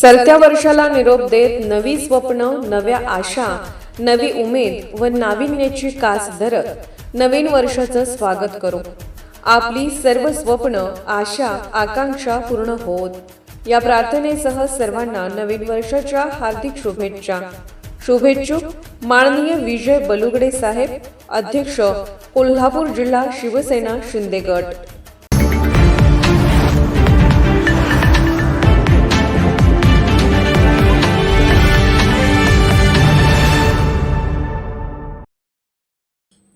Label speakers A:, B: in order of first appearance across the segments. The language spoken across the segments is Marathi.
A: सरत्या वर्षाला निरोप देत नवी स्वप्न नव्या आशा नवी उमेद व नाविन्याची कास धरत नवीन वर्षाचं स्वागत करू. आपली सर्व स्वप्न आशा आकांक्षा पूर्ण होत. या प्रार्थनेसह सर्वांना नवीन वर्षाच्या हार्दिक शुभेच्छा. शुभेच्छुक माननीय विजय बलुगडे साहेब अध्यक्ष कोल्हापूर जिल्हा शिवसेना शिंदे गट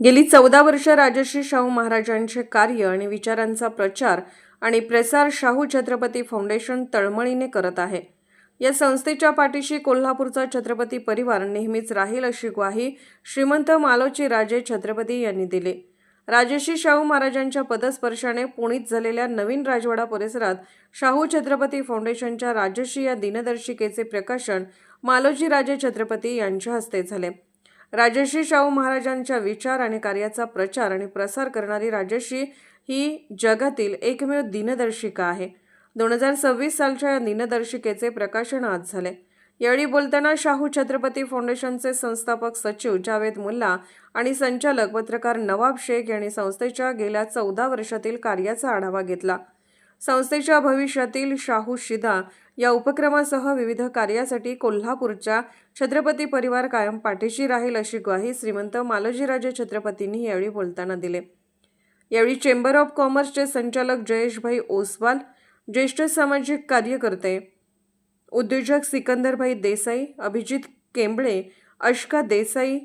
A: गेली चौदा वर्ष राजश्री शाहू महाराजांचे कार्य आणि विचारांचा प्रचार आणि प्रसार शाहू छत्रपती फाउंडेशन तळमळीने करत आहे. या संस्थेच्या पाठीशी कोल्हापूरचा छत्रपती परिवार नेहमीच राहील अशी ग्वाही श्रीमंत मालोची राजे छत्रपती यांनी दिली. राजश्री शाहू महाराजांच्या पदस्पर्शाने पुणीत झालेल्या नवीन राजवाडा परिसरात शाहू छत्रपती फाउंडेशनच्या राजश्री या दिनदर्शिकेचे प्रकाशन मालोजी राजे छत्रपती यांच्या हस्ते झाले. राजश्री शाहू महाराजांच्या विचार आणि कार्याचा प्रचार आणि प्रसार करणारी राजश्री ही जगातील एकमेव दिनदर्शिका आहे. दोन हजार सव्वीस सालच्या या दिनदर्शिकेचे प्रकाशन आज झाले. यावेळी बोलताना शाहू छत्रपती फाउंडेशनचे संस्थापक सचिव जावेद मुल्ला आणि संचालक पत्रकार नवाब शेख यांनी संस्थेच्या गेल्या चौदा वर्षातील कार्याचा आढावा घेतला. संस्थेच्या भविष्यातील शाहू शिदा या उपक्रमासह विविध कार्यासाठी कोल्हापूरच्या छत्रपती परिवार कायम पाठीशी राहील अशी ग्वाही श्रीमंत मालोजीराजे छत्रपतींनी यावेळी बोलताना दिले. यावेळी चेंबर ऑफ कॉमर्सचे संचालक जयेशभाई ओसवाल ज्येष्ठ सामाजिक कार्यकर्ते उद्योजक सिकंदरभाई देसाई अभिजित केंबळे अश्का देसाई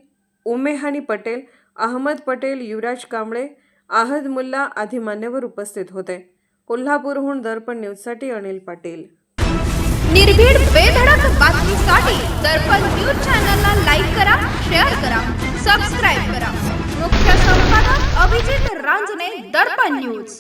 A: उमेहानी पटेल अहमद पटेल युवराज कांबळे आहद मुल्ला आदी मान्यवर उपस्थित होते. कोल्हापूरहून दर्पण न्यूजसाठी अनिल पाटील.
B: निर्भीड बेधडक बातमीसाठी दर्पण न्यूज चॅनलला लाईक करा शेअर करा सबस्क्राईब करा. मुख्य संपादक अभिजित रांजने दर्पण न्यूज.